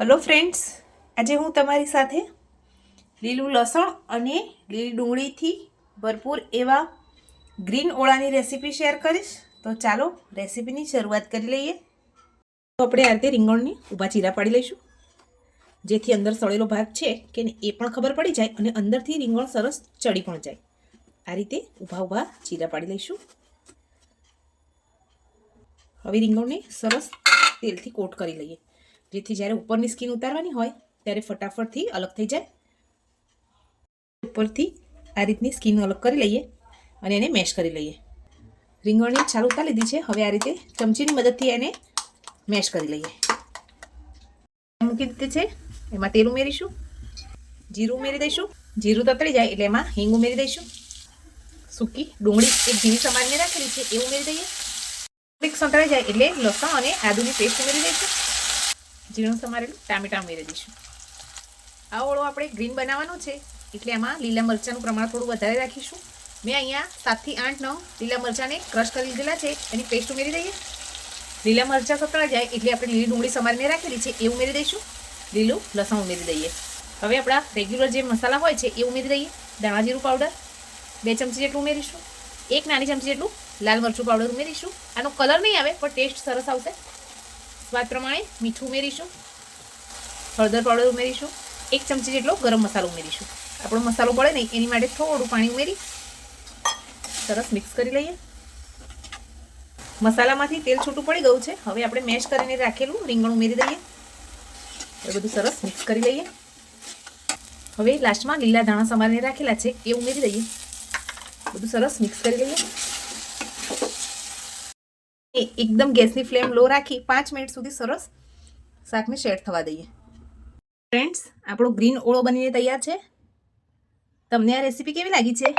Hello friends, આજે હું તમારી સાથે લીલું લસણ અને લીલી ડુંગળીથી ભરપૂર એવા ગ્રીન ઓળાની રેસીપી શેર કરીશ. તો ચાલો રેસીપીની શરૂઆત કરી લઈએ. તો આપણે આ રીતે રીંગણની ઊભા ચીરા પાડી લઈશું. જેથી અંદર સળેલો ભાગ છે કે એ પણ ખબર પડી જાય અને અંદરથી રીંગણ સરસ ચડી પણ જાય. આ રીતે ઊભા ઊભા ચીરા પાડી લઈશું. હવે રીંગણને સરસ તેલથી કોટ કરી લઈએ. જેથી જ્યારે ઉપરની સ્કીન ઉતારવાની હોય, ત્યારે ફટાફટથી અલગ થઈ જાય. ઉપરથી આ રીતની સ્કીન અલગ કરી લઈએ અને એને મેશ કરી લઈએ. રીંગણની છાલ ઉતાર લીધી છે. હવે આ રીતે ચમચીની મદદથી એને મેશ કરી લઈએ. મૂકી દીધી છે. એમાં તેલ ઉમેરીશું. જીરું ઉમેરી દઈશું. જીરું તતળી જાય એટલે એમાં હિંગ ઉમેરી દઈશું. સૂકી ડુંગળી એક ઝીણી સમારીને રાખેલી છે, એ ઉમેરી દઈએ. સંતળાઈ જાય એટલે લસણ અને આદુની પેસ્ટ ઉમેરી દઈશું. ઝીણું સમારેલું ટામેટા ઉમેરી દઈશું. આ ઓળો આપણે ગ્રીન બનાવવાનો છે, એટલે એમાં લીલા મરચાંનું પ્રમાણ થોડું વધારે રાખીશું. મેં અહીંયા સાતથી આઠ નવ લીલા મરચાંને ક્રશ કરી લીધેલા છે, એની પેસ્ટ ઉમેરી દઈએ. લીલા મરચાં સતળા જાય એટલે આપણે લીલી ડુંગળી સમારીને રાખેલી છે, એ ઉમેરી દઈશું. લીલું લસણ ઉમેરી દઈએ. હવે આપણા રેગ્યુલર જે મસાલા હોય છે, એ ઉમેરી દઈએ. ધાણા જીરું પાવડર બે ચમચી જેટલું ઉમેરીશું. એક નાની ચમચી જેટલું લાલ મરચું પાવડર ઉમેરીશું. આનો કલર નહીં આવે, પણ ટેસ્ટ સરસ આવશે. સ્વાદ પ્રમાણે મીઠું ઉમેરીશું, હળદર પાવડર ઉમેરીશું, એક ચમચી જેટલો ગરમ મસાલો ઉમેરીશું. આપણો મસાલો પડે નહીં, એની માટે થોડું પાણી ઉમેરી સરસ મિક્સ કરી લઈએ. મસાલામાંથી તેલ છૂટું પડી ગયું છે, હવે આપણે મેશ કરીને રાખેલું રીંગણ ઉમેરી દઈએ. એ બધું સરસ મિક્સ કરી લઈએ. હવે લાસ્ટમાં લીલા ધાણા સમારીને રાખેલા છે, એ ઉમેરી દઈએ. બધું સરસ મિક્સ કરી લઈએ. એકદમ ગેસની ફ્લેમ લો રાખી પાંચ મિનિટ સુધી સરસ શાકને શેડ થવા દઈએ. ફ્રેન્ડ્સ આપણો ગ્રીન ઓળો બનીને તૈયાર છે. તમને આ રેસીપી કેવી લાગી છે?